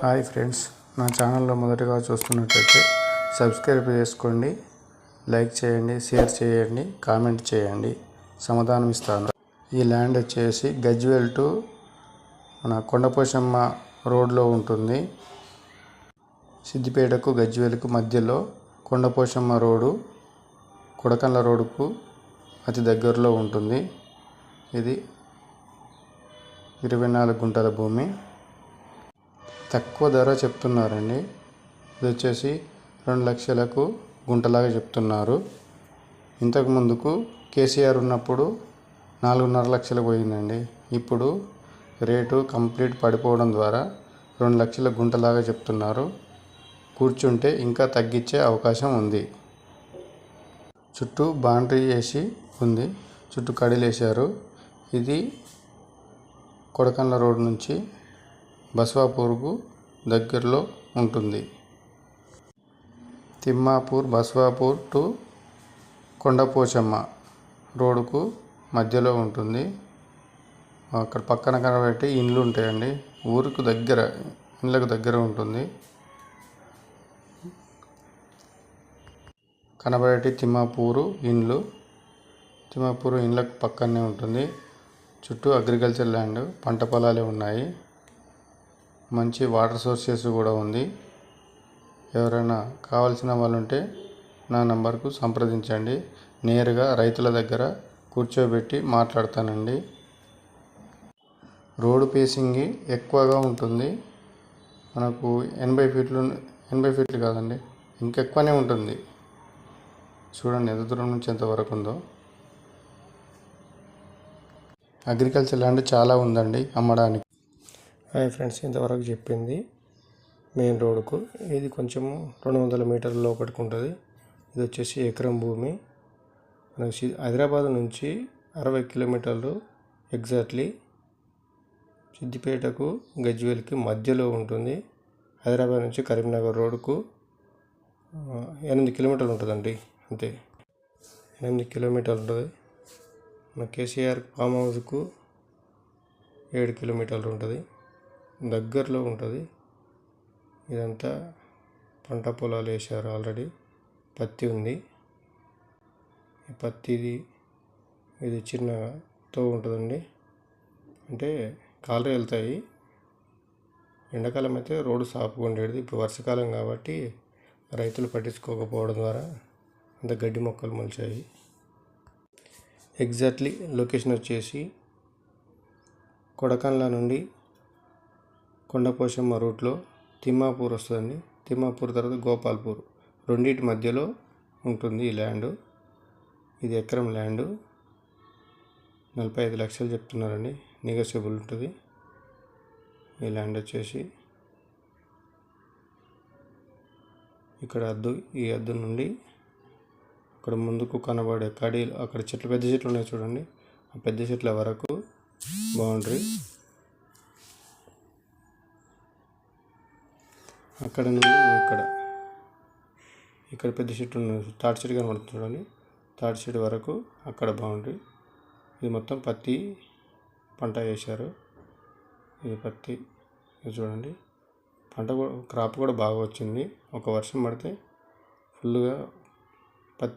Hi friends నా ఛానల్లో మొదటగా చూస్తున్నట్లయితే సబ్స్క్రైబ్ చేసుకోండి లైక్ చేయండి షేర్ చేయండి కామెంట్ చేయండి. సమాధానం ఇస్తాను. ఈ ల్యాండ్ వచ్చేసి గజ్వేల్ టు మన కొండపోషమ్మ రోడ్లో ఉంటుంది. సిద్దిపేటకు గజ్వేల్కు మధ్యలో కొండపోషమ్మ రోడ్డు కొడకండ్ల రోడ్డుకు అతి దగ్గరలో ఉంటుంది. ఇది ఇరవై నాలుగు గుంటల భూమి. తక్కువ ధర చెప్తున్నారండి. ఇది వచ్చేసి రెండు లక్షలకు గుంటలాగా చెప్తున్నారు. ఇంతకు ముందుకు కేసీఆర్ ఉన్నప్పుడు నాలుగున్నర లక్షలు పోయిందండి. ఇప్పుడు రేటు కంప్లీట్ పడిపోవడం ద్వారా రెండు లక్షల గుంటలాగా చెప్తున్నారు. కూర్చుంటే ఇంకా తగ్గించే అవకాశం ఉంది. చుట్టూ బౌండరీ వేసి ఉంది. చుట్టూ కడిలేశారు. ఇది కొడకండ్ల రోడ్ నుంచి బస్వాపూర్కు దగ్గరలో ఉంటుంది. తిమ్మాపూర్ బస్వాపూర్ టు కొండపోచమ్మ రోడ్డుకు మధ్యలో ఉంటుంది. అక్కడ పక్కన కనబెట్టి ఇండ్లు ఉంటాయండి. ఊరికి దగ్గర ఇండ్లకు దగ్గర ఉంటుంది. కనబడేటి తిమ్మాపూరు ఇండ్లు తిమ్మాపూరు ఇండ్లకు పక్కనే ఉంటుంది. చుట్టూ అగ్రికల్చర్ ల్యాండ్ పంట పొలాలే ఉన్నాయి. మంచి వాటర్ సోర్సెస్ కూడా ఉంది. ఎవరైనా కావాల్సిన వాళ్ళు ఉంటే నా నంబర్కు సంప్రదించండి. నేరుగా రైతుల దగ్గర కూర్చోబెట్టి మాట్లాడతానండి. రోడ్డు పేసింగ్ ఎక్కువగా ఉంటుంది. మనకు ఎనభై ఫీట్లు ఎనభై ఫీట్లు కాదండి ఇంకెక్కువనే ఉంటుంది. చూడండి ఎంత దూరం నుంచి ఎంతవరకు ఉందో. అగ్రికల్చర్ ల్యాండ్ చాలా ఉందండి అమ్మడానికి. హాయ్ ఫ్రెండ్స్ ఇంతవరకు చెప్పింది మెయిన్ రోడ్డుకు ఇది కొంచెం రెండు వందల మీటర్ల లోపలికి ఉంటుంది. ఇది వచ్చేసి ఎకరం భూమి. మనకి సి- హైదరాబాద్ నుంచి అరవై కిలోమీటర్లు ఎగ్జాక్ట్లీ సిద్దిపేటకు గజ్వేల్కి మధ్యలో ఉంటుంది. హైదరాబాద్ నుంచి కరీంనగర్ రోడ్కు ఎనిమిది కిలోమీటర్లు ఉంటుందండి అంతే. ఎనిమిది కిలోమీటర్లు ఉంటుంది. మన కేసీఆర్ ఫామ్ హౌస్కు ఏడు కిలోమీటర్లు ఉంటుంది. దగ్గరలో ఉంటుంది. ఇదంతా పంట పొలాలు వేశారు ఆల్రెడీ. పత్తి ఉంది. ఈ పత్తిది ఇది చిన్నతో ఉంటుందండి. అంటే కాలు వెళ్తాయి. ఎండాకాలం అయితే రోడ్డు సాపుకుండేది ఉండేది. ఇప్పుడు వర్షాకాలం కాబట్టి రైతులు పట్టించుకోకపోవడం ద్వారా అంత గడ్డి మొక్కలు మొలిచాయి. ఎగ్జాక్ట్లీ లొకేషన్ వచ్చేసి కొడకన్ల నుండి కొండపోశమ్మ రూట్లో తిమ్మాపూర్ వస్తుందండి. తిమ్మాపూర్ తర్వాత గోపాల్పూర్. రెండింటి మధ్యలో ఉంటుంది ఈ ల్యాండ్. ఇది ఎకరం ల్యాండ్. నలభై ఐదు లక్షలు చెప్తున్నారండి. నెగోషియబుల్ ఉంటుంది. ఈ ల్యాండ్ వచ్చేసి ఇక్కడ అద్దు ఈ అద్దు నుండి అక్కడ ముందుకు కనబడే కడీలు అక్కడ చెట్లు పెద్ద చెట్లు ఉన్నాయి చూడండి. ఆ పెద్ద చెట్ల వరకు బౌండరీ. అక్కడ నుండి ఇక్కడ. ఇక్కడ పెద్ద చెట్టు ఉన్నది. తాటి చెట్టు కనబడుతుంది చూడండి. తాటి చెట్టు వరకు అక్కడ బౌండరీ ఇది మొత్తం పత్తి పంట వేశారు ఇది పత్తి. ఇది చూడండి. పంట కూడా క్రాప్ కూడా బాగా వచ్చింది. ఒక వర్షం పడితే ఫుల్గా పత్తి